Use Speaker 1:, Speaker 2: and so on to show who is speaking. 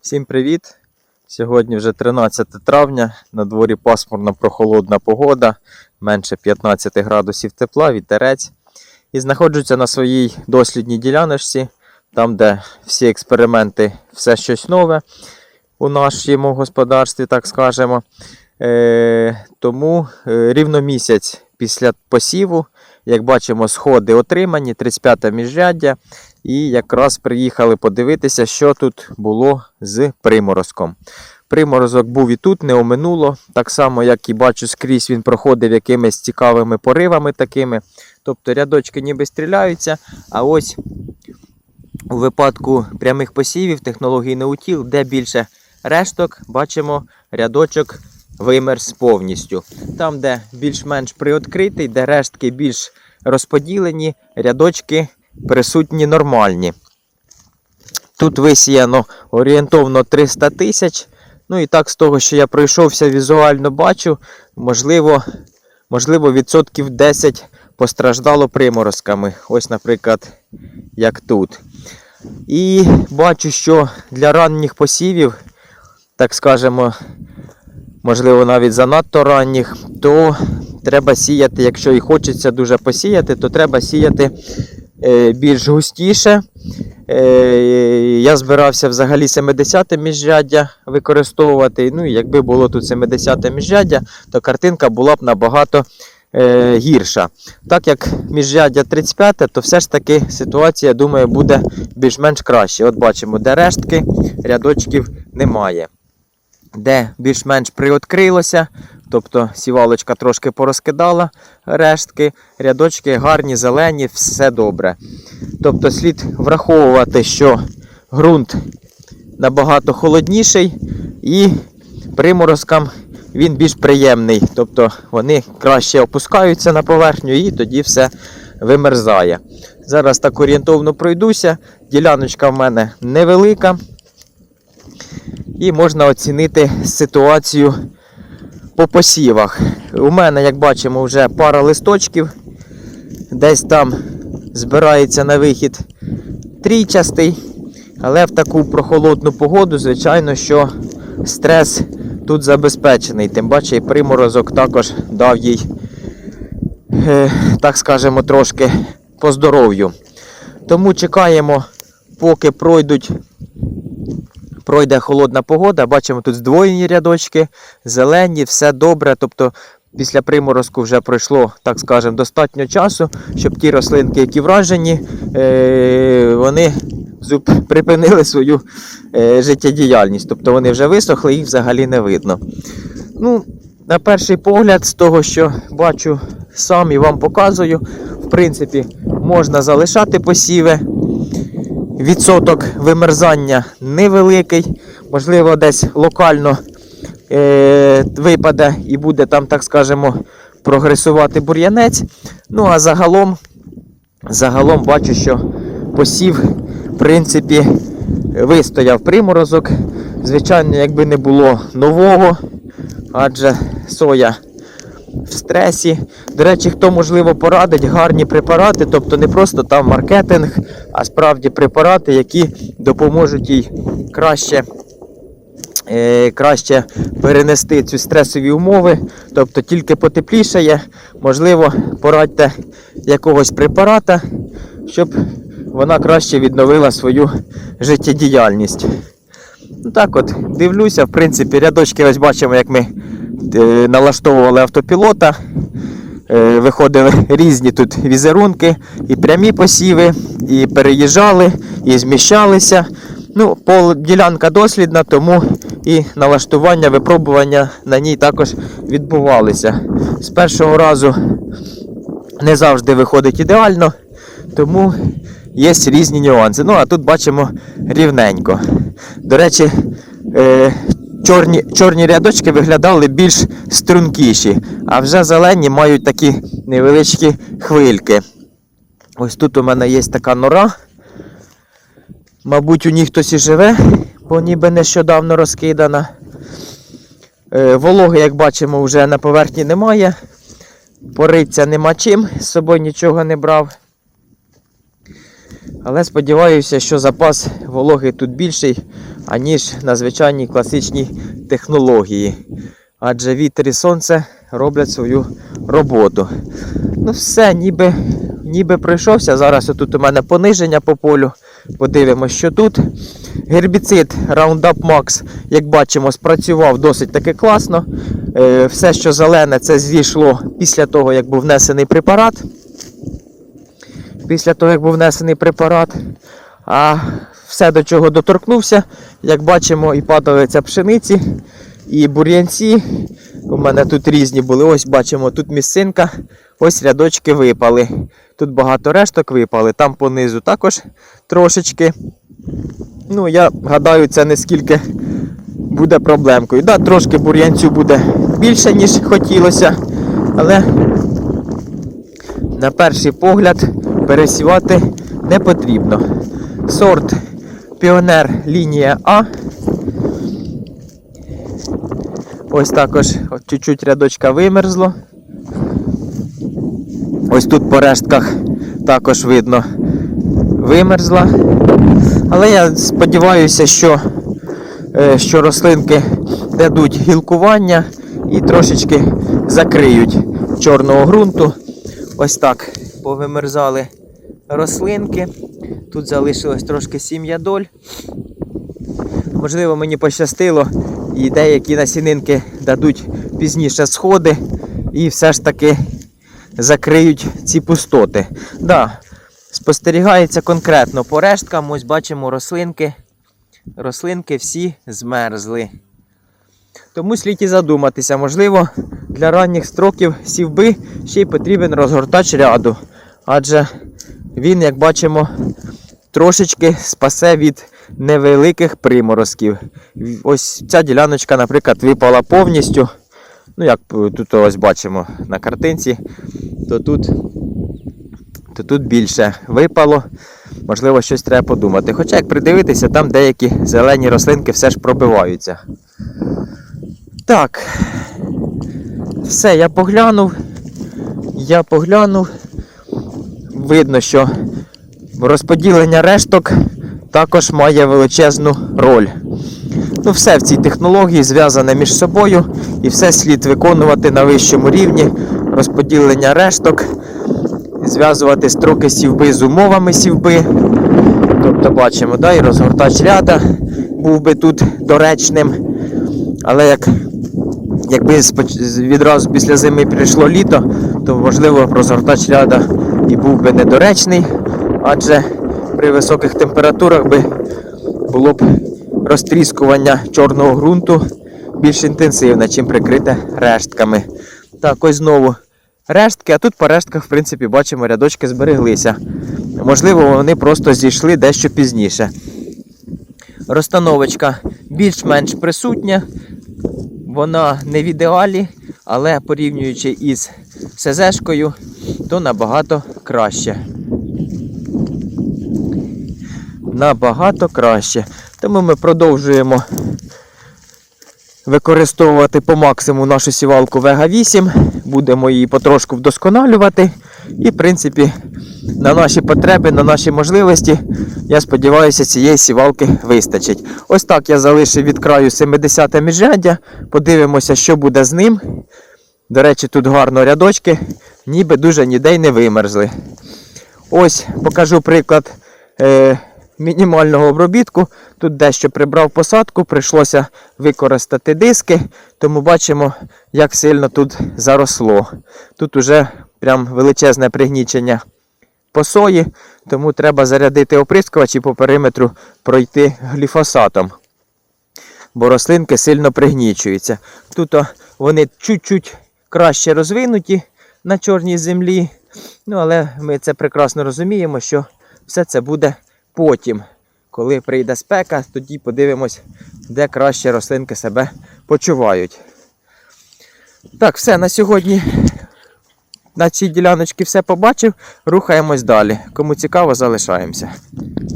Speaker 1: Всім привіт! Сьогодні вже 13 травня, на дворі пасмурна прохолодна погода, менше 15 градусів тепла, вітерець. І знаходжуся на своїй дослідній діляночці, там, де всі експерименти, все щось нове у нашому господарстві, так скажемо. Е, тому е, рівно місяць після посіву, як бачимо, сходи отримані, 35 міжряддя. І якраз приїхали подивитися, що тут було з приморозком. Приморозок був і тут, не оминуло. Так само, як і бачу, скрізь він проходив якимись цікавими поривами такими. Тобто рядочки ніби стріляються. А ось у випадку прямих посівів технології неутіл, де більше решток, бачимо рядочок вимерз повністю. Там, де більш-менш приоткритий, де рештки більш розподілені, рядочки присутні нормальні. Тут висіяно орієнтовно 300 тисяч. Ну і так, з того, що я пройшовся, візуально бачу, можливо, можливо, відсотків 10 постраждало приморозками. Ось, наприклад, як тут. І бачу, що для ранніх посівів, так скажемо, можливо, навіть занадто ранніх, то треба сіяти, якщо і хочеться дуже посіяти, то треба сіяти більш густіше. Е, Я збирався взагалі 70-те міжряддя використовувати. Ну і якби було тут 70 міжряддя, то картинка була б набагато е, гірша. Так як міжряддя 35, то все ж таки ситуація, думаю, буде більш-менш краще. От бачимо, де рештки, рядочків немає. Де більш-менш приоткрилося, тобто сівалочка трошки порозкидала рештки, рядочки гарні, зелені, все добре. Тобто слід враховувати, що ґрунт набагато холодніший і приморозкам він більш приємний. Тобто вони краще опускаються на поверхню і тоді все вимерзає. Зараз так орієнтовно пройдуся. Діляночка в мене невелика. І можна оцінити ситуацію по посівах. У мене, як бачимо, вже пара листочків. Десь там збирається на вихід трійчастий. Але в таку прохолодну погоду, звичайно, що стрес тут забезпечений. Тим паче і приморозок також дав їй, е, так скажемо, трошки по здоров'ю. Тому чекаємо, поки пройдуть пройде холодна погода. Бачимо тут здвоєні рядочки, зелені, все добре. Тобто після приморозку вже пройшло, так скажемо, достатньо часу, щоб ті рослинки, які вражені, е, вони припинили свою е, життєдіяльність. Тобто вони вже висохли, їх взагалі не видно. Ну, на перший погляд, з того, що бачу сам і вам показую, в принципі, можна залишати посіви. Відсоток вимерзання невеликий, можливо, десь локально е, випаде і буде там, так скажемо, прогресувати бур'янець. Ну а загалом, загалом бачу, що посів, в принципі, вистояв приморозок. Звичайно, якби не було нового, адже соя в стресі. До речі, хто можливо порадить гарні препарати, тобто не просто там маркетинг, а справді препарати, які допоможуть їй краще. е, Краще перенести ці стресові умови, тобто тільки потеплішає, можливо, порадьте якогось препарата, щоб вона краще відновила свою життєдіяльність. Ну так от, дивлюся, в принципі, рядочки ось бачимо, як ми налаштовували автопілота. Е, виходили різні тут візерунки, і прямі посіви, і переїжджали, і зміщалися. Ну, ділянка дослідна, тому і налаштування, випробування на ній також відбувалися. З першого разу не завжди виходить ідеально, тому є різні нюанси. Ну, а тут бачимо рівненько. До речі, е, чорні, чорні рядочки виглядали більш стрункіші, а вже зелені мають такі невеличкі хвильки. Ось тут у мене є така нора. Мабуть, у ній хтось і живе, бо ніби нещодавно розкидана. Е, Вологи, як бачимо, вже на поверхні немає. Пориться нема чим, з собою нічого не брав. Але сподіваюся, що запас вологи тут більший, аніж на звичайній класичній технології. Адже вітер і сонце роблять свою роботу. Ну все, ніби, ніби пройшовся. Зараз отут у мене пониження по полю. Подивимось, що тут. Гербіцид Roundup Max, як бачимо, спрацював досить таки класно. Е, Все, що зелене, це зійшло після того, як був внесений препарат. Після того, як був внесений препарат. А все, до чого доторкнувся, як бачимо, і падалиця пшениці, і бур'янці. У мене тут різні були. Ось бачимо, тут місцинка, ось рядочки випали. Тут багато решток випали, там понизу також трошечки. Ну, я гадаю, це не скільки буде проблемкою. Да, трошки бур'янцю буде більше, ніж хотілося, але на перший погляд пересівати не потрібно. Сорт Піонер лінія А. Ось також чуть-чуть рядочка вимерзло. Ось тут по рештках також видно вимерзла. Але я сподіваюся, що, е, що рослинки дадуть гілкування і трошечки закриють чорного ґрунту. Ось так повимерзали рослинки. Тут залишилось трошки сім'ядоль. Можливо, мені пощастило, і деякі насінинки дадуть пізніше сходи і все ж таки закриють ці пустоти. Да, спостерігається конкретно по решткам. Ось бачимо рослинки. Рослинки всі змерзли. Тому слід і задуматися, можливо, для ранніх строків сівби ще й потрібен розгортач ряду. Адже він, як бачимо, трошечки спасе від невеликих приморозків. Ось ця діляночка, наприклад, випала повністю. Ну, як тут ось бачимо на картинці, то тут, то тут більше випало. Можливо, щось треба подумати. Хоча, як придивитися, там деякі зелені рослинки все ж пробиваються. Так. Все, я поглянув. Я поглянув. Видно, що розподілення решток також має величезну роль. Ну, все в цій технології зв'язане між собою і все слід виконувати на вищому рівні. Розподілення решток, зв'язувати строки сівби з умовами сівби. Тобто бачимо, да, і розгортач ряда був би тут доречним. Але як, якби відразу після зими прийшло літо, то можливо розгортач ряда і був би недоречний, адже при високих температурах би було б розтріскування чорного ґрунту більш інтенсивне, чим прикрите рештками. Так, ось знову рештки, а тут по рештках, в принципі, бачимо, рядочки збереглися. Можливо, вони просто зійшли дещо пізніше. Розстановочка більш-менш присутня. Вона не в ідеалі, але порівнюючи із СЗшкою, то набагато краще. Набагато краще. Тому ми продовжуємо використовувати по максимуму нашу сівалку Vega 8. Будемо її потрошку вдосконалювати. І, в принципі, на наші потреби, на наші можливості, я сподіваюся, цієї сівалки вистачить. Ось так я залишив від краю 70-те міжряддя. Подивимося, що буде з ним. До речі, тут гарно рядочки, ніби дуже ніде й не вимерзли. Ось покажу приклад е, мінімального обробітку. Тут дещо прибрав посадку, прийшлося використати диски, тому бачимо, як сильно тут заросло. Тут уже прям величезне пригнічення по сої, тому треба зарядити оприскувач і по периметру пройти гліфосатом. Бо рослинки сильно пригнічуються. Тут вони чуть-чуть краще розвинуті на чорній землі. Ну, але ми це прекрасно розуміємо, що все це буде потім. Коли прийде спека, тоді подивимось, де краще рослинки себе почувають. Так, все на сьогодні. На цій діляночці все побачив. Рухаємось далі. Кому цікаво, залишаємося.